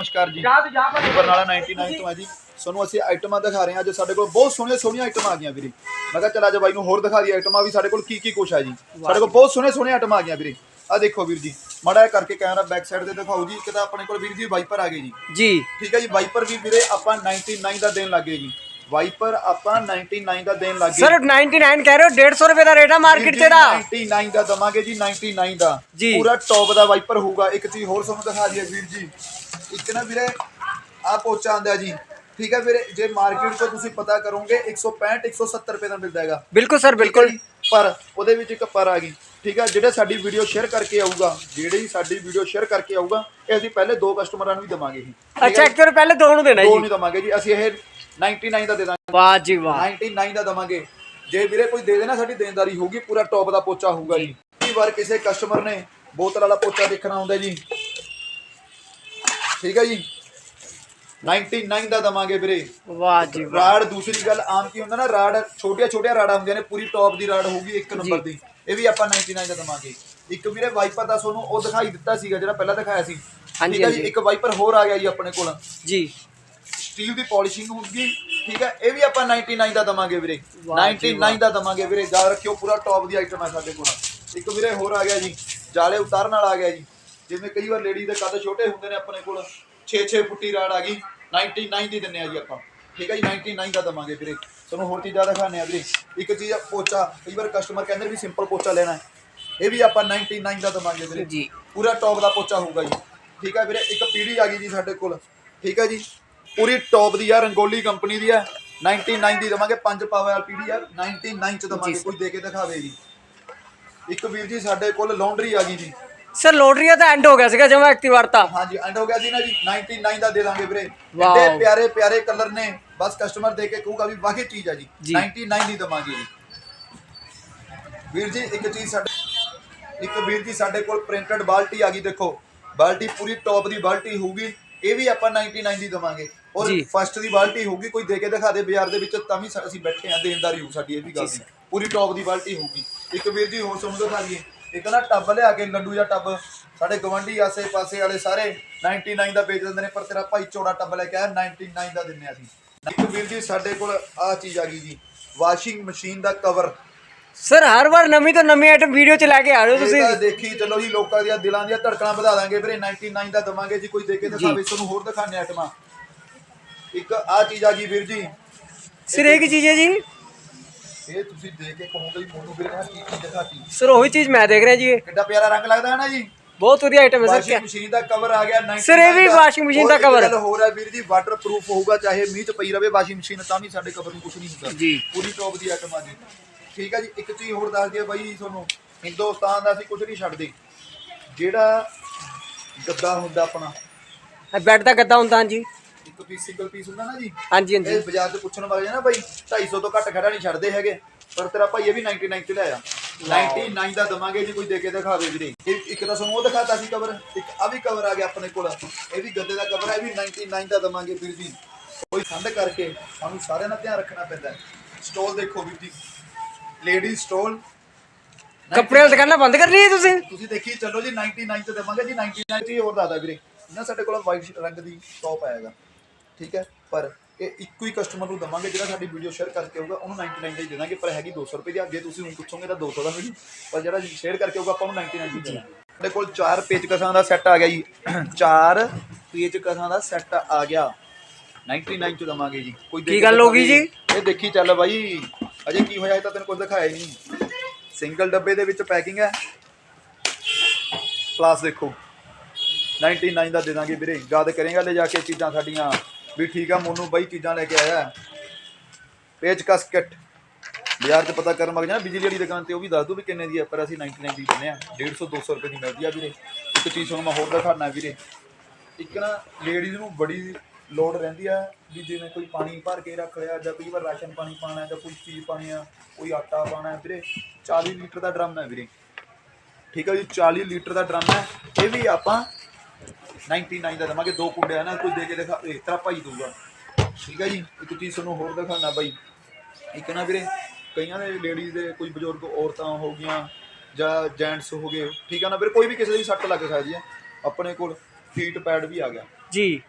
ਨਮਸਕਾਰ ਜੀ। ਬਰਨਾਲਾ 99 ਤੋਂ ਆ ਜੀ। ਤੁਹਾਨੂੰ ਅਸੀਂ ਆਈਟਮਾਂ ਦਿਖਾ ਰਹੇ ਹਾਂ। ਅੱਜ ਸਾਡੇ ਕੋਲ ਬਹੁਤ ਸੋਹਣੀਆਂ ਸੋਹਣੀਆਂ ਆਈਟਮਾਂ ਆ ਗਈਆਂ ਵੀਰੇ। ਮੈਂ ਕਿਹਾ ਚਲ ਅੱਜ ਬਾਈ ਨੂੰ ਹੋਰ ਦਿਖਾ ਦੀ ਆਈਟਮਾਂ ਵੀ ਸਾਡੇ ਕੋਲ ਕੀ ਕੀ ਕੁਛ ਆ ਜੀ। ਸਾਡੇ ਕੋਲ ਬਹੁਤ ਸੋਹਣੇ ਸੋਹਣੇ ਆਈਟਮਾਂ ਆ ਗਈਆਂ ਵੀਰੇ। ਆ ਦੇਖੋ ਵੀਰ ਜੀ। ਮਾੜਾ ਕਰਕੇ ਕੈਮਰਾ ਬੈਕ ਸਾਈਡ ਤੇ ਦਿਖਾਓ ਜੀ। ਇੱਕ ਤਾਂ ਆਪਣੇ ਕੋਲ ਵੀਰ ਜੀ ਵਾਈਪਰ ਆ ਗਏ ਜੀ। ਜੀ। ਠੀਕ ਹੈ ਜੀ। ਵਾਈਪਰ ਵੀ ਵੀਰੇ ਆਪਾਂ 99 ਦਾ ਦੇਣ ਲੱਗੇ ਜੀ। ਵਾਈਪਰ ਆਪਾਂ 99 ਦਾ ਦੇਣ ਲੱਗੇ ਸਰ 99 ਕਹਿ ਰਹੇ ਹੋ 150 ਰੁਪਏ ਦਾ ਰੇਟ ਆ ਮਾਰਕੀਟ ਤੇ ਦਾ। 99 ਦਾ ਦਵਾਂਗੇ ਜੀ 99 ਦਾ। ਪੂਰਾ ਟੌਪ ਦਾ ਵਾਈਪਰ ਹੋਊਗਾ। ਇੱਕ ਚੀਜ਼ ਹੋਰ ਤੁਹਾਨੂੰ ਦਿਖਾ ਦਈਏ ਵੀਰ ਜੀ। ਇੱਕ ਨਾ ਵੀਰੇ ਆ ਪੋਚਾ ਆਂਦਾ ਜੀ। ਠੀਕ ਹੈ ਵੀਰੇ ਜੇ ਮਾਰਕੀਟ ਤੋਂ ਤੁਸੀਂ ਪਤਾ ਕਰੋਗੇ 165 170 ਰੁਪਏ ਦਾ ਮਿਲਦਾ ਹੈਗਾ। ਬਿਲਕੁਲ ਸਰ ਬਿਲਕੁਲ। ਪਰ ਉਹਦੇ ਵਿੱਚ ਇੱਕ ਪਰ ਆ ਗਈ। ਠੀਕ ਹੈ ਜਿਹੜੇ ਸਾਡੀ ਵੀਡੀਓ ਸ਼ੇਅਰ ਕਰਕੇ ਆਊਗਾ ਜਿਹੜੇ ਹੀ ਸਾਡੀ ਵੀਡੀਓ ਸ਼ੇਅਰ ਕਰਕੇ ਆਊਗਾ ਇਹ ਅਸੀਂ ਪਹਿਲੇ ਦੋ ਕਸਟਮਰਾਂ ਨੂੰ ਵੀ ਦਵਾਂਗੇ ਜੀ। ਅੱਛਾ ਵਾਰ ਪਹਿਲੇ ਦੋ ਨੂੰ ਦੇਣਾ ਦੋ ਜੀ। ਨਹੀਂ ਦਵਾਂਗੇ ਜੀ ਅਸੀਂ ਇਹ 99 ਦਾ ਦੇ ਦਾਂਗੇ। ਵਾਹ ਜੀ ਵਾਹ। 99 ਦਾ ਦਵਾਂਗੇ। ਜੇ ਵੀਰੇ ਕੋਈ ਦੇ ਦੇਣਾ ਸਾਡੀ ਦੇਣਦਾਰੀ ਹੋਊਗੀ ਪੂਰਾ ਟੌਪ ਦਾ ਪੋਚਾ ਹੋਊਗਾ ਜੀ। ਕਈ ਵਾਰ ਕਿਸੇ ਕਸਟਮਰ ਨੇ ਬੋਤਲ ਵਾਲਾ ਪੋਚਾ ਦੇਖਣਾ ਹੁੰਦਾ ਜੀ। ਠੀਕ ਹੈ ਜੀ। 99 ਦਾ ਦਵਾਂਗੇ ਵੀਰੇ। ਵਾਹ ਜੀ ਵਾਹ। ਰਾੜ ਦੂਸਰੀ ਗੱਲ ਆਮ ਕੀ ਹੁੰਦਾ ਨਾ ਰਾੜ ਛੋਟੀਆਂ ਛੋਟੀਆਂ ਰਾੜਾਂ ਹੁੰਦੀਆਂ ਨੇ ਪੂਰੀ ਟੌਪ ਦੀ ਰਾੜ ਹੋਊਗੀ ਇੱਕ ਨੰਬਰ ਦੀ। ਇਹ ਵੀ ਆਪਾਂ 99 ਦਾ ਦਵਾਂਗੇ। ਇੱਕ ਵੀਰੇ ਵਾਈਪਰ ਦਾ ਤੁਹਾਨੂੰ ਉਹ ਦਿਖਾਈ ਦਿੱਤਾ ਸੀਗਾ ਜਿਹੜਾ ਪਹਿਲਾਂ ਦਿਖਾਇਆ ਸੀ। ਹਾਂਜੀ, ਠੀਕ ਹੈ ਜੀ। ਇੱਕ ਵਾਈਪਰ ਹੋਰ ਆ ਗਿਆ ਜੀ ਆਪਣੇ ਕੋਲ। ਜੀ। ਸਟੀਲ ਦੀ ਪਾਲਿਸ਼ਿੰਗ ਹੋਊਗੀ ਠੀਕ ਹੈ ਇਹ ਵੀ ਆਪਾਂ 99 ਦਾ ਦਵਾਂਗੇ ਵੀਰੇ। ਵਾਹ ਜੀ 99 ਦਾ ਦਵਾਂਗੇ ਵੀਰੇ ਯਾਦ ਰੱਖਿਓ ਪੂਰਾ ਟੌਪ ਦੀ ਆਈਟਮ ਹੈ ਸਾਡੇ ਕੋਲ। ਇੱਕ ਵੀਰੇ ਹੋਰ ਆ ਗਿਆ ਜੀ ਜਾਲੇ ਉਤਾਰਨ ਵਾਲਾ ਆ ਗਿਆ ਜੀ। ਜਿਵੇਂ ਕਈ ਵਾਰ ਲੇਡੀ ਦੇ ਕੱਦ ਛੋਟੇ ਹੁੰਦੇ ਨੇ ਆਪਣੇ ਕੋਲ 6-6 ਫੁੱਟੀ ਰਾੜ ਆ ਗਈ 99 ਦੀ ਦਿੰਨੇ ਆ ਜੀ ਆਪਾਂ। ਠੀਕ ਹੈ ਜੀ 99 ਦਾ ਦਵਾਂਗੇ ਵੀਰੇ। ਤੁਹਾਨੂੰ ਹੋਰ ਚੀਜ਼ਾਂ ਦਿਖਾਣੇ ਆ ਵੀਰੇ। ਇੱਕ ਚੀਜ਼ ਆ ਪੋਚਾ। ਕਈ ਵਾਰ ਕਸਟਮਰ ਕਹਿੰਦੇ ਵੀ ਸਿੰਪਲ ਪੋਚਾ ਲੈਣਾ ਹੈ। ਇਹ ਵੀ ਆਪਾਂ 99 ਦਾ ਦਵਾਂਗੇ ਵੀਰੇ। ਜੀ। ਪੂਰਾ ਟੌਪ ਦਾ ਪੋਚਾ ਹੋਊਗਾ ਜੀ। ਠੀਕ ਹੈ ਵੀਰੇ ਇੱਕ ਪੀੜੀ ਆ ਗਈ ਜੀ ਸਾਡੇ ਕੋਲ। ਠੀਕ ਹੈ ਜੀ। ਪੂਰੀ ਟੌਪ ਦੀ ਆ ਰੰਗੋਲੀ ਕੰਪਨੀ ਦੀ ਆ। 99 ਦੀ ਦਵਾਂਗੇ ਪੰਜ ਪਾਵਰ ਵਾਲੀ ਪੀੜੀ ਆ। 99 ਚ ਦਵਾਂਗੇ। ਕੋਈ ਦੇ ਕੇ ਦਿਖਾਵੇ ਜੀ। ਇੱਕ ਵੀਰ ਜੀ ਸਾਡੇ ਕੋਲ ਲਾਉਂਡਰੀ ਆ ਗਈ ਜੀ। ਸਰ ਲੋਟਰੀਆ ਤਾਂ ਐਂਡ ਹੋ ਗਿਆ ਸੀਗਾ ਜਮਾ ਐਕਟਿਵਾਰਤਾ ਹਾਂਜੀ ਐਂਡ ਹੋ ਗਿਆ ਜੀ ਨਾ ਜੀ 99 ਦਾ ਦੇ ਦਾਂਗੇ ਵੀਰੇ। ਵਾਓ। ਪਿਆਰੇ ਪਿਆਰੇ ਕਲਰ ਨੇ। ਬਸ ਕਸਟਮਰ ਦੇ ਕੇ ਕਹੂਗਾ ਵੀ ਵਾਕਈ ਚੀਜ਼ ਆ ਜੀ। ਜੀ। 99 ਦੀ ਦਵਾਂਗੇ ਜੀ। ਵੀਰ ਜੀ ਇੱਕ ਚੀਜ਼ ਸਾਡੇ ਇੱਕ ਵੀਰ ਜੀ ਸਾਡੇ ਕੋਲ ਪ੍ਰਿੰਟਡ ਬਾਲਟੀ ਆ ਗਈ ਦੇਖੋ। ਬਾਲਟੀ ਪੂਰੀ ਟੌਪ ਦੀ ਬਾਲਟੀ ਹੋਊਗੀ ਇਹ ਵੀ ਆਪਾਂ 99 ਦੀ ਦਵਾਂਗੇ। ਔਰ ਜੀ। ਫਸਟ ਦੀ ਬਾਲਟੀ ਹੋਊਗੀ ਕੋਈ ਦੇ ਕੇ ਦਿਖਾ ਦੇ ਬਾਜ਼ਾਰ ਦੇ ਵਿੱਚ ਤਾਂ ਵੀ ਸਾ- ਅਸੀਂ ਬੈਠੇ ਆ ਦੇਣਦਾਰੀ ਹੋਊ ਸਾਡੀ ਇਹ ਵੀ ਗੱਲ ਜੀ ਦੀ ਪੂਰੀ ਟੌਪ ਦੀ ਬਾਲਟੀ ਹੋਊਗੀ। ਇੱਕ ਵੀਰ ਜੀ ਹੋਰ ਤੁਹਾਨੂੰ ਦਿਖਾ ਦਈਏ। ਇੱਕ ਨਾ ਟੱਬ ਲਿਆ ਕੇ ਲੱਡੂ ਜਾਂ ਟੱਬ ਸਾਡੇ ਗਵੰਡੀ ਆਸੇ ਪਾਸੇ ਵਾਲੇ ਸਾਰੇ 99 ਦਾ ਵੇਚ ਦਿੰਦੇ ਨੇ ਪਰ ਤੇਰਾ ਭਾਈ ਚੌੜਾ ਟੱਬ ਲੈ ਕੇ ਆਇਆ 99 ਦਾ ਦਿੰਨੇ ਆ ਅਸੀਂ। ਇੱਕ ਵੀਰ ਜੀ ਸਾਡੇ ਕੋਲ ਆਹ ਚੀਜ਼ ਆ ਗਈ ਜੀ ਵਾਸ਼ਿੰਗ ਮਸ਼ੀਨ ਦਾ ਕਵਰ ਸਰ ਹਰ ਵਾਰ ਨਵੀਂ ਤੋਂ ਨਵੀਂ ਆਈਟਮ ਵੀਡੀਓ ਚ ਲੈ ਕੇ ਆ ਰਹੇ ਹੋ ਤੁਸੀਂ? ਦੇਖੀ ਚਲੋ ਜੀ ਲੋਕਾਂ ਦੀਆਂ ਦਿਲਾਂ ਦੀਆਂ ਧੜਕਣਾਂ ਵਧਾ ਦਾਂਗੇ ਵੀਰੇ 99 ਦਾ ਦਵਾਂਗੇ ਜੀ ਕੋਈ ਦੇ ਕੇ ਦਿਖਾਵੇ ਤੁਹਾਨੂੰ ਹੋਰ ਦਿਖਾਣੇ ਆਈਟਮਾਂ ਇੱਕ ਆਹ ਚੀਜ਼ ਆ ਗਈ ਵੀਰ ਜੀ। ਸਰ ਇਹ ਕੀ ਚੀਜ਼ ਹੈ ਜੀ? ਇਹ ਤੁਸੀਂ ਦੇਖ ਕੇ ਕਹੋਗੇ ਵੀ ਮੋਨੂ ਵੀਰੇ ਨੇ ਕੀ ਚੀਜ਼ ਦਿਖਾਤੀ। ਸਰ ਉਹੀ ਚੀਜ਼ ਮੈਂ ਦੇਖ ਰਿਹਾ ਜੀ। ਇਹ ਕਿੱਡਾ ਪਿਆਰਾ ਰੰਗ ਲੱਗਦਾ ਹੈ ਨਾ ਜੀ। ਬਹੁਤ ਵਧੀਆ ਆਈਟਮ ਹੈ ਸਰ। ਵਾਸ਼ਿੰਗ ਮਸ਼ੀਨ ਦਾ ਕਵਰ ਆ ਗਿਆ 99 Sir, ਇਹ ਵੀ washing machine ਦਾ cover। ਗੱਲ ਹੋਰ ਹੈ ਵੀਰ ਜੀ ਵਾਟਰ ਪ੍ਰੂਫ ਹੋਊਗਾ ਚਾਹੇ ਮੀਂਹ ਚ ਪਈ ਰਵੇ ਵਾਸ਼ਿੰਗ ਮਸ਼ੀਨ ਤਾਂ ਵੀ ਸਾਡੇ ਕਵਰ ਨੂੰ ਕੁਝ ਨਹੀਂ ਹੁੰਦਾ। ਜੀ। ਪੂਰੀ ਟੌਪ ਦੀ ਆਈਟਮ ਆ ਜੀ। ਠੀਕ ਹੈ ਜੀ ਇੱਕ ਚੀਜ਼ ਹੋਰ ਦੱਸ ਦਈਏ ਬਾਈ ਤੁਹਾਨੂੰ। ਹਿੰਦੁਸਤਾਨ ਦਾ ਅਸੀਂ ਕੁਝ ਨਹੀਂ ਛੱਡਦੇ। ਜਿਹੜਾ ਗੱਦਾ ਹੁੰਦਾ ਆਪਣਾ। ਇਹ ਬੈੱਡ ਦਾ ਗੱਦਾ ਹੁੰਦਾ ਹਾਂਜੀ। ਇੱਕ ਪੀਸ ਸਿੰਗਲ ਪੀਸ ਹੁੰਦਾ ਨਾ ਜੀ ਹਾਂਜੀ ਇਹ ਹਾਂਜੀ ਬਾਜ਼ਾਰ 'ਚ ਪੁੱਛਣ ਵਾਲੇ ਆ ਨਾ ਬਾਈ 250 ਤੋਂ ਘੱਟ ਖੜਾ ਨਹੀਂ ਛੱਡਦੇ ਹੈਗੇ। ਪਰ ਤੇਰਾ ਭਾਈ ਇਹ ਵੀ 99 ਚ ਲਿਆਇਆ। 99 ਦਾ ਦਵਾਂਗੇ ਜੀ ਕੋਈ ਦੇ ਕੇ ਦਿਖਾਵੇ ਵੀਰੇ ਇੱਕ ਇੱਕ ਤਾਂ ਸਾਨੂੰ ਉਹ ਦਿਖਾਤਾ ਸੀ ਕਵਰ ਇੱਕ ਆ ਵੀ ਕਵਰ ਆ ਗਿਆ ਆਪਣੇ ਕੋਲ। ਇਹ ਵੀ ਗੱਦੇ ਦਾ ਕਵਰ ਹੈ ਇਹ ਵੀ 99 ਦਾ ਦਵਾਂਗੇ ਵੀਰ ਜੀ। ਕੋਈ ਠੰਡ ਕਰਕੇ ਸਾਨੂੰ ਸਾਰਿਆਂ ਦਾ ਧਿਆਨ ਰੱਖਣਾ ਪੈਂਦਾ ਸਟੋਲ ਦੇਖੋ ਵੀਰ ਜੀ। ਲੇਡੀ ਸਟੋਲ ਕੱਪੜੇ ਵਾਲੀ ਦੁਕਾਨਾਂ ਬੰਦ ਕਰਨੀ ਹੈ ਤੁਸੀਂ? ਤੁਸੀਂ ਦੇਖੀ ਚੱਲੋ ਜੀ 99 ਤੇ ਦੇਵਾਂਗੇ ਜੀ। 99 ਚ ਹੀ ਹੋਰ ਦਾਦਾ ਵੀਰੇ। ਨਾ ਸਾਡੇ ਕੋਲ ਵਾਈਟ ਰੰਗ ਦੀ ਟੌਪ ਆਏਗਾ ਠੀਕ ਹੈ? ਪਰ ਇਹ ਇੱਕੋ ਹੀ ਕਸਟਮਰ ਨੂੰ ਦਵਾਂਗੇ ਜਿਹੜਾ ਸਾਡੀ ਵੀਡੀਓ ਸ਼ੇਅਰ ਕਰਕੇ ਆਊਗਾ ਉਹਨੂੰ 99 ਦਾ ਹੀ ਦੇ ਦਾਂਗੇ ਪਰ ਹੈਗੀ 200 ਰੁਪਏ ਦੀ। ਅੱਗੇ ਤੁਸੀਂ ਹੁਣ ਪੁੱਛੋਗੇ ਤਾਂ 200 ਦਾ ਹੋਈ ਪਰ ਜਿਹੜਾ ਸ਼ੇਅਰ ਕਰਕੇ ਆਊਗਾ ਆਪਾਂ ਉਹਨੂੰ 99 ਦੀ ਦੇ ਦਾਂਗੇ ਸਾਡੇ ਕੋਲ ਚਾਰ ਪੇਚਕਸਾਂ ਦਾ ਸੈੱਟ ਆ ਗਿਆ ਜੀ। ਚਾਰ ਪੇਚਕਸਾਂ ਦਾ ਸੈੱਟ ਆ ਗਿਆ। 99 ਚ ਦਵਾਂਗੇ ਜੀ। ਕੋਈ ਕੀ ਗੱਲ ਹੋ ਗਈ ਜੀ? ਇਹ ਦੇਖੀ ਚੱਲ ਬਾਈ। ਅਜੇ ਕੀ ਹੋਇਆ ਇਹ ਤਾਂ ਤੈਨੂੰ ਕੁਝ ਦਿਖਾਇਆ ਹੀ ਨਹੀਂ। ਸਿੰਗਲ ਡੱਬੇ ਦੇ ਵਿੱਚ ਪੈਕਿੰਗ ਹੈ। ਕਲਾਸ ਦੇਖੋ। 99 ਦਾ ਦੇ ਦਾਂਗੇ ਵੀਰੇ। ਯਾਦ ਕਰੇਗਾ ਲੈ ਜਾ ਕੇ ਚੀਜ਼ਾਂ ਸਾਡੀਆਂ। ਵੀ ਠੀਕ ਆ, ਮੋਨੂ ਬਾਈ ਚੀਜ਼ਾਂ ਲੈ ਕੇ ਆਇਆ। ਪੇਜ ਕਸ ਕਿੱਟ। ਬਾਜ਼ਾਰ 'ਚ ਪਤਾ ਕਰਨ ਮਗ ਜਾਣਾ, ਬਿਜਲੀ ਵਾਲੀ ਦੁਕਾਨ ਤੇ ਉਹ ਵੀ ਦੱਸ ਦੋ ਵੀ ਕਿੰਨੇ ਦੀ ਆ, ਪਰ ਅਸੀਂ 99 ਦੀ ਦਿੰਦੇ ਆ। 150 200 ਰੁਪਏ ਦੀ ਮਿਲਦੀ ਆ ਵੀਰੇ। ਇੱਕ ਚੀਜ਼ ਤੁਹਾਨੂੰ ਮੈਂ ਹੋਰ ਦਿਖਾਣਾ ਵੀਰੇ। ਇੱਕ ਨਾ ਲੇਡੀਜ਼ ਨੂੰ ਬੜੀ ਲੋੜ ਰਹਿੰਦੀ ਆ ਵੀ ਜਿਵੇਂ ਕੋਈ ਪਾਣੀ ਭਰ ਕੇ ਰੱਖ ਲਿਆ ਜਾਂ ਕਈ ਵਾਰ ਰਾਸ਼ਨ ਪਾਣੀ ਪਾਣਾ ਜਾਂ ਕੋਈ ਚੀਜ਼ ਪਾਣੀ ਆ, ਕੋਈ ਆਟਾ ਪਾਣਾ ਵੀਰੇ। 40 ਲੀਟਰ ਦਾ ਡਰਮ ਹੈ ਵੀਰੇ। ਠੀਕ ਆ ਜੀ 40 ਲੀਟਰ ਦਾ ਡਰਮ ਹੈ। ਇਹ ਵੀ ਆਪਾਂ 99 ਦਾ ਦਵਾਂਗੇ ਦੋ ਕੁੰਡੇ ਆ ਨਾ ਕੋਈ ਦੇ ਕੇ ਦਿਖਾ ਇਹ ਤੇਰਾ ਭਾਈ ਦਊਗਾ। ਠੀਕ ਹੈ ਜੀ? ਇੱਕ ਚੀਜ਼ ਤੁਹਾਨੂੰ ਹੋਰ ਦਿਖਾਣਾ ਬਾਈ। ਇੱਕ ਨਾ ਵੀਰੇ ਕਈਆਂ ਦੇ ਲੇਡੀਜ਼ ਦੇ ਕੋਈ ਬਜ਼ੁਰਗ ਔਰਤਾਂ ਹੋ ਗਈਆਂ ਜਾਂ ਜੈਂਟਸ ਹੋ ਗਏ ਠੀਕ ਹੈ ਨਾ ਵੀਰੇ? ਕੋਈ ਵੀ ਕਿਸੇ ਦੀ ਸੱਟ ਲੱਗ ਸਕਦੀ ਹੈ ਆਪਣੇ ਕੋਲ ਫੀਟ ਪੈਡ ਵੀ ਆ ਗਿਆ। ਜੀ।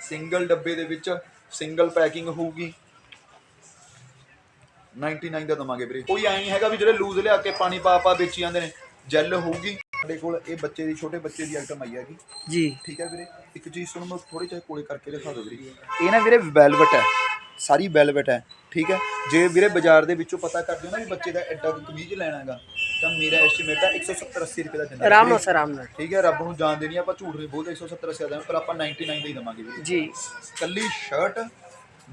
ਸਿੰਗਲ ਡੱਬੇ ਦੇ ਵਿੱਚ ਸਿੰਗਲ ਪੈਕਿੰਗ ਹੋਊਗੀ। 99 ਦਾ ਦਵਾਂਗੇ ਵੀਰੇ। ਕੋਈ ਐ ਨਹੀਂ ਹੈਗਾ ਵੀ ਜਿਹੜੇ ਲੂਜ਼ ਲਿਆ ਕੇ ਪਾਣੀ ਪਾ ਪਾ ਵੇਚੀ ਜਾਂਦੇ ਨੇ ਜੈਲ ਹੋਊਗੀ। ਸਾਡੇ ਕੋਲ ਇਹ ਬੱਚੇ ਦੀ ਛੋਟੇ ਬੱਚੇ ਦੀ ਆਈਟਮ ਆਈ ਹੈਗੀ। ਜੀ। ਠੀਕ ਹੈ ਵੀਰੇ? ਇੱਕ ਚੀਜ਼ ਤੁਹਾਨੂੰ ਮੈਂ ਥੋੜੀ ਜਿਹੀ ਕੋਲੇ ਕਰਕੇ ਦਿਖਾ ਦੋ ਵੀਰੇ। ਇਹ ਨਾ ਵੀਰੇ ਵੈਲਵਟ ਹੈ। ਸਾਰੀ ਵੈਲਵਟ ਹੈ। ਠੀਕ ਹੈ? ਜੇ ਵੀਰੇ ਬਾਜ਼ਾਰ ਦੇ ਵਿੱਚੋਂ ਪਤਾ ਕਰਦੇ ਹੋ ਨਾ ਵੀ ਬੱਚੇ ਦਾ ਐਡਾ ਕੁ ਕਮੀਜ਼ ਲੈਣਾ ਹੈਗਾ ਤਾਂ ਮੇਰਾ ਐਸਟੀਮੇਟ ਹੈ 170 80 ਰੁਪਏ ਦਾ ਦਿੰਦਾ। ਆਰਾਮ ਨਾਲ ਸਰ ਆਰਾਮ ਨਾਲ। ਠੀਕ ਹੈ? ਰੱਬ ਨੂੰ ਜਾਣ ਦੇਣੀ ਆਪਾਂ ਝੂਠ ਨਹੀਂ ਬੋਲਦੇ 170 80 ਦਾ ਪਰ ਆਪਾਂ 99 ਦਾ ਹੀ ਦਵਾਂਗੇ ਵੀਰੇ। ਜੀ। ਕੱਲੀ ਸ਼ਰਟ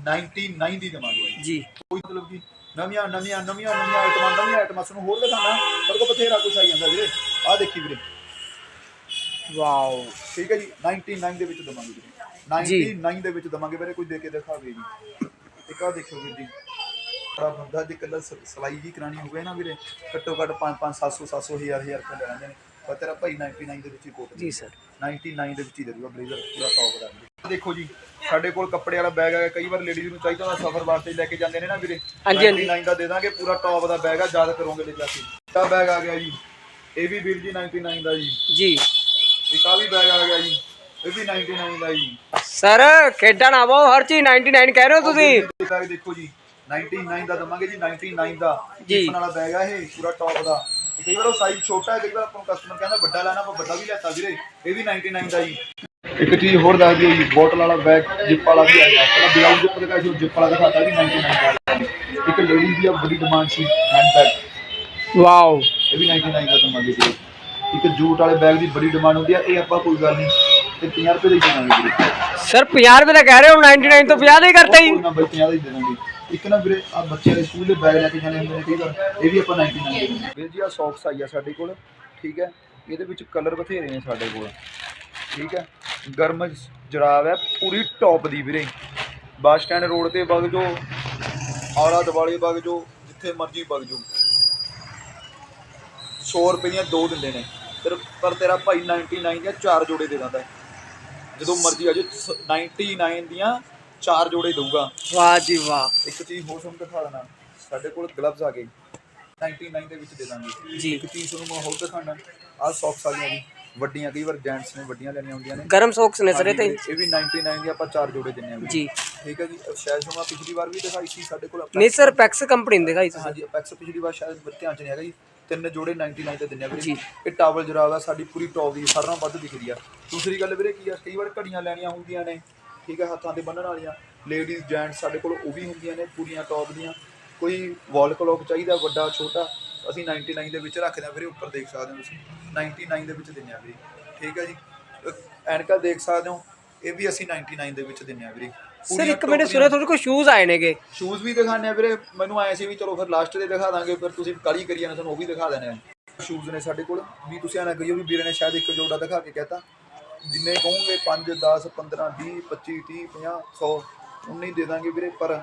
99 ਦੀ ਦਵਾਂਗੇ ਜੀ। ਕੋਈ ਮਤਲਬ ਕਿ ਨਵੀਆਂ ਨਵੀਆਂ ਨਵੀਆਂ ਨਵੀਆਂ ਆਈਟਮਾਂ ਨਵੀਆਂ ਆਈਟਮਾਂ ਤੁਹਾਨੂੰ ਹੋਰ ਦਿਖਾਣਾ ਪਰ ਕੋ ਬਥੇਰਾ ਕੁਛ ਆਈ ਜਾਂਦਾ ਵੀਰੇ। ਆਹ ਦੇਖੀ ਵੀਰੇ। ਵਾਓ। ਠੀਕ ਹੈ ਜੀ 99 ਦੇ ਵਿੱਚ ਦਵਾਂਗੇ ਜੀ। ਵੀਰੇ 99 ਦੇ ਵਿੱਚ ਦਵਾਂਗੇ ਵੀਰੇ ਕੋਈ ਦੇ ਕੇ ਦਿਖਾਵੇ ਜੀ। ਇੱਕ ਆਹ ਦੇਖੋ ਵੀਰ ਜੀ। ਬੜਾ ਬੰਦਾ ਜੇ ਕੱਲਾ ਸਲਾਈ ਜੀ ਕਰਾਣੀ ਹੋਵੇ ਨਾ ਵੀਰੇ ਘੱਟੋ ਘੱਟ 5 5 700 700 1000 1000 ਰੁਪਏ ਲੈ ਲੈਂਦੇ ਨੇ। ਪਰ ਤੇਰਾ ਭਾਈ 99 ਦੇ ਵਿੱਚ ਹੀ ਕੋਟ ਜੀ ਸਰ। 99 ਦੇ ਵਿੱਚ ਹੀ ਦੇ ਦੂਗਾ ਬਲੇਜ਼ਰ ਪੂਰਾ ਟੌਪ ਦਾ। ਦੇਖੋ ਜੀ ਸਾਡੇ ਕੋਲ ਕੱਪੜੇ ਵਾਲਾ ਬੈਗ ਹੈ ਕਈ ਵਾਰ ਲੇਡੀਜ਼ ਨੂੰ ਚਾਹੀਦਾ ਹੁੰਦਾ ਸਫ਼ਰ ਵਾਸਤੇ ਲੈ ਕੇ ਜਾਂਦੇ ਨੇ ਨਾ ਵੀਰੇ। ਹਾਂਜੀ, ਹਾਂਜੀ। 99 ਦਾ ਦੇ ਦਾਂਗੇ ਪੂਰਾ ਟੌਪ ਦਾ ਬੈਗ ਆ ਯਾਦ ਕਰੋਗੇ ਲੈ ਜਾ ਕੇ। ਤਾਂ ਬੈਗ ਆ ਗਿਆ ਜੀ। ਇਹ ਵੀ ਵੀਰ ਜੀ 99 ਦਾ ਜੀ। ਜੀ। ਇੱਕ ਆ ਵੀ ਬੈਗ ਆ ਗਿਆ ਜੀ ਇਹ ਵੀ 99 ਦਾ ਜੀ। ਸਰ ਖੇਡਾਂ ਨਾ ਆਵੋ ਹਰ ਚੀਜ਼ 99 ਕਹਿ ਰਹੇ ਹੋ ਤੁਸੀਂ। ਇਹ ਬੈਗ ਦੇਖੋ ਜੀ 99 ਦਾ ਦਵਾਂਗੇ ਜੀ 99 ਦਾ। ਜੀ। ਟਿਫਨ ਵਾਲਾ ਬੈਗ ਆ ਇਹ ਪੂਰਾ ਟੌਪ ਦਾ। ਤੇ ਕਈ ਵਾਰ ਉਹ ਸਾਈਜ਼ ਛੋਟਾ ਹੈ ਕਈ ਵਾਰ ਆਪਾਂ ਕਸਟਮਰ ਕਹਿੰਦਾ ਵੱਡਾ ਲੈਣਾ ਆਪਾਂ ਵੱਡਾ ਵੀ ਲੈਤਾ ਵੀਰੇ ਇਹ ਵੀ 99 ਦਾ ਜੀ। ਇੱਕ ਚੀਜ਼ ਹੋਰ ਦੱਸ ਦਿਓ ਜੀ ਬੋਟਲ ਵਾਲਾ ਬੈਗ ਜਿਪ ਵਾਲਾ ਵੀ ਆ ਗਿਆ। ਪਹਿਲਾਂ ਬਲਾਊਜ਼ ਜਿਪ ਸੀ ਉਹ ਜਿਪ ਵਾਲਾ ਦਿਖਾਤਾ ਜੀ 99 ਦਾ। ਇੱਕ ਲੇਡੀਜ਼ ਦੀ ਆ ਬੜੀ ਡਿਮਾਂਡ ਸੀ ਹੈਂਡ ਬੈਗ ਵਾਓ ਇਹ ਵੀ 99 ਦਾ ਦਵਾਂਗੇ ਜੀ ਇੱਕ ਜੂਟ ਵਾਲੇ ਬੈਗ ਦੀ ਬੜੀ ਡਿਮਾਂਡ ਹੁੰਦੀ ਆ ਇਹ ਆਪਾਂ ਕੋਈ ਗੱਲ ਨਹੀਂ ਤੇ 50 ਰੁਪਏ ਦਾ ਹੀ ਦੇਵਾਂਗੇ ਵੀਰੇ। ਸਰ 50 ਰੁਪਏ ਦਾ ਕਹਿ ਰਹੇ ਹੋ 99 ਤੋਂ 50 ਦਾ ਹੀ ਕਰਤਾ ਜੀ। ਕੋਈ ਨਾ ਬਈ 50 ਦਾ ਹੀ ਦੇ ਦਾਂਗੇ ਇੱਕ ਨਾ ਵੀਰੇ ਆ ਬੱਚਿਆਂ ਦੇ ਸਕੂਲ ਦੇ ਬੈਗ ਲੈ ਕੇ ਜਾਣੇ ਹੁੰਦੇ ਨੇ ਕਈ ਵਾਰ ਇਹ ਵੀ ਆਪਾਂ 99 ਦੇ ਦਿੰਦੇ ਵੀਰ ਜੀ ਆ ਸੌਕਸ ਆਈ ਆ ਸਾਡੇ ਕੋਲ ਠੀਕ ਹੈ? ਇਹਦੇ ਵਿੱਚ ਕਲਰ ਬਥੇਰੇ ਨੇ ਸਾਡੇ ਕੋਲ ਠੀਕ ਹੈ? ਗਰਮ ਜਰਾਬ ਹੈ ਪੂਰੀ ਟੌਪ ਦੀ ਵੀਰੇ। ਬੱਸ ਸਟੈਂਡ ਰੋਡ ਤੇ ਵਗ ਜੋ ਆਲਾ ਦਿਵਾਲੀ ਵਗ ਜੋ ਜਿੱਥੇ ਮਰਜ਼ੀ ਵਗ ਜੋ 100 ਰੁਪਏ ਦੀਆਂ ਦੋ ਦਿੰਦੇ ਨੇ। ਪਰ ਪਰ ਤੇਰਾ ਭਾਈ 99 ਦੀਆਂ ਚਾਰ ਜੋੜੇ ਦੇ ਦਿੰਦਾ। ਹੈ। ਜਦੋਂ ਮਰਜ਼ੀ ਆ ਜਾ 99 ਦੀਆਂ ਚਾਰ ਜੋੜੇ ਦਊਗਾ। ਵਾਹ ਜੀ ਵਾਹ। ਇੱਕ ਚੀਜ਼ ਹੋਰ ਤੁਹਾਨੂੰ ਦਿਖਾ ਦੇਣਾ। ਸਾਡੇ ਕੋਲ ਗਲਵਜ਼ ਆ ਗਏ। 99 ਦੇ ਵਿੱਚ ਦੇ ਦਾਂਗੇ। ਜੀ। ਇੱਕ ਚੀਜ਼ ਤੁਹਾਨੂੰ ਮੈਂ ਹੋਰ ਦਿਖਾਣਾ ਆਹ ਸੌਕਸ ਆ ਗਈਆਂ ਜੀ ਵੱਡੀਆਂ ਕਈ ਵਾਰ ਜੈਂਟਸ ਨੇ ਵੱਡੀਆਂ ਲੈਣੀਆਂ ਹੁੰਦੀਆਂ ਨੇ। ਗਰਮ ਸੌਕਸ ਨੇ ਸਰ ਇਹ ਤੇ। ਇਹ ਵੀ 99 ਦੀ ਆਪਾਂ ਚਾਰ ਜੋੜੇ ਦਿੰਨੇ ਆ ਜੀ। ਠੀਕ ਹੈ ਜੀ ਸ਼ਾਇਦ ਤੁਹਾਨੂੰ ਮੈਂ ਪਿਛਲੀ ਵਾਰ ਵੀ ਦਿਖਾਈ ਸੀ ਸਾਡੇ ਕੋਲ ਨਹੀਂ ਸਰ ਪੈਕਸ ਕੰਪਨੀ ਨੇ ਦਿਖਾਈ ਤੁਸੀਂ ਹਾਂਜੀ ਅਪੈਕਸ ਪਿਛਲੀ ਵਾਰ ਸ਼ਾਇਦ ਧਿਆਨ ਚ ਨਹੀਂ ਹੈਗਾ ਜੀ। ਤਿੰਨ ਜੋੜੇ 99 ਤੇ ਦਿੰਨੇ ਆ ਵੀਰੇ। ਜੀ। ਇਹ ਟਾਵਲ ਜਰਾਬ ਆ ਸਾਡੀ ਪੂਰੀ ਟੌਪ ਦੀ ਸਾਰਿਆਂ ਨਾਲੋਂ ਵੱਧ ਦਿਖਦੀ ਆ। ਦੂਸਰੀ ਗੱਲ ਵੀਰੇ ਕੀ ਆ ਕਈ ਵਾਰ ਘੜੀਆਂ ਲੈਣੀਆਂ ਹੁੰਦੀਆਂ ਨੇ ਠੀਕ ਹੈ ਹੱਥਾਂ ਤੇ ਬੰਨਣ ਵਾਲੀਆਂ। ਲੇਡੀਜ਼ ਜੈਂਟਸ ਸਾਡੇ ਕੋਲ ਉਹ ਵੀ ਹੁੰਦੀਆਂ ਨੇ ਪੂਰੀਆਂ ਟੌਪ ਦੀਆਂ। ਕੋਈ ਵਾਲ ਕਲੌਕ ਚਾਹੀਦਾ ਵੱਡਾ ਛੋਟਾ ਅਸੀਂ 99 ਦੇ ਵਿੱਚ ਰੱਖਦੇ ਆ ਵੀਰੇ ਉੱਪਰ ਦੇਖ ਸਕਦੇ ਹੋ ਤੁਸੀਂ। 99 ਦੇ ਵਿੱਚ ਦਿੰਨੇ ਆ ਵੀਰੇ। ਠੀਕ ਹੈ ਜੀ। ਅਹ ਐਨਕਾਂ ਦੇਖ ਸਕਦੇ ਹੋ ਇਹ ਵੀ ਅਸੀਂ 99 ਦੇ ਵਿੱਚ ਦਿੰਨੇ ਆ ਵੀਰੇ। ਸਰ ਇੱਕ ਮਿੰਟ ਸੁਣਿਆ ਤੁਹਾਡੇ ਕੋਲ ਸ਼ੂਜ਼ ਆਏ ਨੇਗੇ। ਸ਼ੂਜ਼ ਵੀ ਦਿਖਾਣੇ ਆ ਵੀਰੇ। ਮੈਨੂੰ ਆਏ ਸੀ ਵੀ ਚਲੋ ਫਿਰ ਲਾਸਟ ਤੇ ਦਿਖਾ ਦਾਂਗੇ ਫਿਰ ਤੁਸੀਂ ਕਾਲੀ ਕਰੀ ਜਾਣਾ ਤੁਹਾਨੂੰ ਉਹ ਵੀ ਦਿਖਾ ਦੇਣੇ ਆ। ਸ਼ੂਜ਼ ਨੇ ਸਾਡੇ ਕੋਲ। ਵੀ ਤੁਸੀਂ ਆਣਾ ਕਹੀਓ ਵੀ ਵੀਰੇ ਨੇ ਸ਼ਾਇਦ ਇੱਕ ਜੋੜਾ ਦਿਖਾ ਕੇ ਕਹਿਤਾ। ਜਿੰਨੇ ਕਹੋਗੇ 5 10 15 20 25 30 50 100 ਉਨੇ ਹੀ ਦੇ ਦਾਂਗੇ ਵੀਰੇ ਪਰ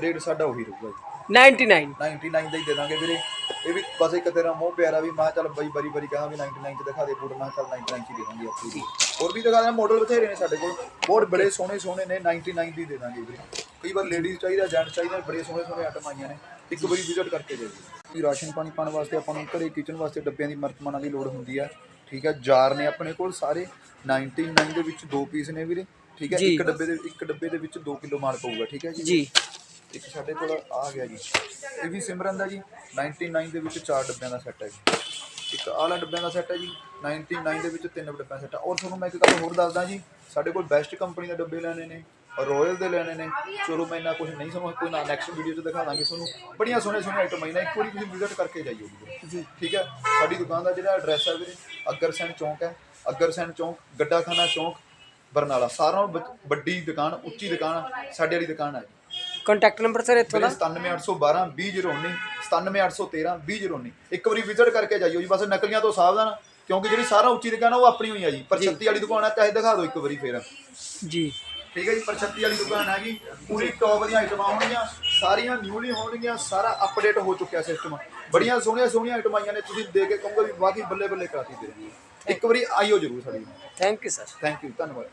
ਰੇਟ ਸਾਡਾ ਉਹੀ ਰਹੂਗਾ ਜੀ। 99. 99 ਦਾ ਹੀ ਦੇ ਦਾਂਗੇ ਵੀਰੇ। ਇਹ ਵੀ ਬਸ ਇੱਕ ਤੇਰਾ ਮੋਹ ਪਿਆਰਾ ਵੀ ਮੈਂ ਕਿਹਾ ਚੱਲ ਬਈ ਬਰੀ ਬਰੀ ਕਹਾਂ ਵੀ 99 ਚ ਦਿਖਾ ਦੇ ਬੂਟ ਮੈਂ ਕਿਹਾ ਚੱਲ 99 ਚ ਹੀ ਦੇ ਦਾਂਗੇ ਆਪੀ ਹੋਰ ਵੀ ਦਿਖਾ ਦੇਣਾ ਮਾਡਲ ਬਥੇਰੇ ਨੇ ਸਾਡੇ ਕੋਲ। ਬਹੁਤ ਬੜੇ ਸੋਹਣੇ ਸੋਹਣੇ ਨੇ 99 ਦੀ ਦੇ ਦਾਂਗੇ ਵੀਰੇ। ਕਈ ਵਾਰ ਲੇਡੀਜ਼ ਚਾਹੀਦਾ ਜੈਂਟ ਚਾਹੀਦਾ ਬੜੇ ਸੋਹਣੇ ਸੋਹਣੇ ਆਈਟਮ ਆਈਆਂ ਨੇ। ਇੱਕ ਵਾਰੀ ਵਿਜ਼ਿਟ ਕਰਕੇ ਜਾਈਓ ਵੀ ਰਾਸ਼ਨ ਪਾਣੀ ਪਾਣ ਵਾਸਤੇ ਆਪਾਂ ਨੂੰ ਘਰੇ ਕਿਚਨ ਵਾਸਤੇ ਡੱਬਿਆਂ ਦੀ ਮਰਤਮਾਨਾਂ ਦੀ ਲੋੜ ਹੁੰਦੀ ਆ। ਠੀਕ ਹੈ ਜਾਰ ਨੇ ਆਪਣੇ ਕੋਲ ਸਾਰੇ। 99 ਦੇ ਵਿੱਚ ਦੋ ਪੀਸ ਨੇ ਵੀਰੇ। ਠੀਕ ਹੈ। ਇੱਕ ਡੱਬੇ ਦੇ ਇੱਕ ਡੱਬੇ ਦੇ ਵਿੱਚ 2 ਕਿਲੋ ਮਾਲ ਪਊਗਾ। ਠੀਕ ਹੈ ਜੀ? ਜੀ। ਇੱਕ ਸਾਡੇ ਕੋਲ ਆ ਗਿਆ ਜੀ। ਇਹ ਵੀ ਸਿਮਰਨ ਦਾ ਜੀ 99 ਦੇ ਵਿੱਚ ਚਾਰ ਡੱਬਿਆਂ ਦਾ ਸੈੱਟ ਹੈ ਜੀ। ਇੱਕ ਆਹ ਵਾਲਾ ਡੱਬਿਆਂ ਦਾ ਸੈੱਟ ਹੈ ਜੀ 99 ਦੇ ਵਿੱਚ ਤਿੰਨ ਡੱਬਿਆਂ ਦਾ ਸੈੱਟ ਹੈ। ਔਰ ਤੁਹਾਨੂੰ ਮੈਂ ਇੱਕ ਗੱਲ ਹੋਰ ਦੱਸਦਾ ਜੀ ਸਾਡੇ ਕੋਲ ਬੈਸਟ ਕੰਪਨੀ ਦੇ ਡੱਬੇ ਲੈਣੇ ਨੇ ਰਾਇਲ ਦੇ ਲੈਣੇ ਨੇ। ਚਲੋ ਮੈਂ ਇੰਨਾ ਕੁਝ ਨਹੀਂ ਸਮਝ ਕੋਈ ਨਾ ਨੈਕਸਟ ਵੀਡੀਓ 'ਚ ਦਿਖਾ ਦਾਂਗੇ ਤੁਹਾਨੂੰ। ਬੜੀਆਂ ਸੋਹਣੇ ਸੋਹਣੇ ਆਈਟਮ ਆਈ ਨੇ ਇੱਕ ਵਾਰੀ ਤੁਸੀਂ ਵਿਜ਼ਿਟ ਕਰਕੇ ਜਾਈਓ ਜੀ। ਠੀਕ ਹੈ? ਸਾਡੀ ਦੁਕਾਨ ਦਾ ਜਿਹੜਾ ਐਡਰੈਸ ਹੈ ਵੀਰੇ ਅਗਰਸੈਨ ਚੌਂਕ ਹੈ। ਅਗਰਸੈਨ ਚੌਂਕ ਗੱਡਾਖਾਨਾ ਚੌਂਕ ਬਰਨਾਲਾ। ਸਾਰਿਆਂ ਨਾਲੋਂ ਵੱਡ- ਵੱਡੀ ਦੁਕਾਨ ਉੱਚੀ ਦੁਕਾਨ ਸਾਡੇ ਵਾਲੀ ਦੁਕਾਨ ਹੈ ਜੀ। ਕੰਟੈਕਟ ਨੰਬਰ ਸਰ ਇੱਥੋਂ ਦਾ। 97812 20019 97813 20019 ਇੱਕ ਵਾਰੀ ਵਿਜ਼ਿਟ ਕਰਕੇ ਜਾਈਓ ਜੀ ਬਸ ਨਕਲੀਆਂ ਤੋਂ ਸਾਵਧਾਨ ਕਿਉਂਕਿ ਜਿਹੜੀ ਸਾਰਾ ਉੱਚੀ ਦੁਕਾਨ ਆ ਉਹ ਆਪਣੀ ਹੋਈ ਆ ਜੀ। ਪਰ 36 ਵਾਲੀ ਦੁਕਾਨ ਆ ਚਾਹੇ ਦਿਖਾ ਦਿਓ ਇੱਕ ਵਾਰੀ ਫੇਰ। ਜੀ। ਠੀਕ ਹੈ ਜੀ ਪਰ 36 ਵਾਲੀ ਦੁਕਾਨ ਹੈਗੀ ਪੂਰੀ ਟੌਪ ਦੀਆਂ ਆਈਟਮਾਂ ਹੋਣਗੀਆਂ ਸਾਰੀਆਂ ਨਿਊਲੀ ਹੋਣਗੀਆਂ ਸਾਰਾ ਅਪਡੇਟ ਹੋ ਚੁੱਕਿਆ ਸਿਸਟਮ ਬੜੀਆਂ ਸੋਹਣੀਆਂ ਸੋਹਣੀਆਂ ਆਈਟਮਾਂ ਆਈਆਂ ਨੇ ਤੁਸੀਂ ਦੇ ਕੇ ਕਹੋਗੇ ਵੀ ਵਾਕਈ ਬੱਲੇ ਬੱਲੇ ਕਰਾਤੀ ਦੇ ਇੱਕ ਵਾਰੀ ਆਇਓ ਜਰੂਰ ਸਾਡੀ। Thank you sir thank you ਧੰਨਵਾਦ।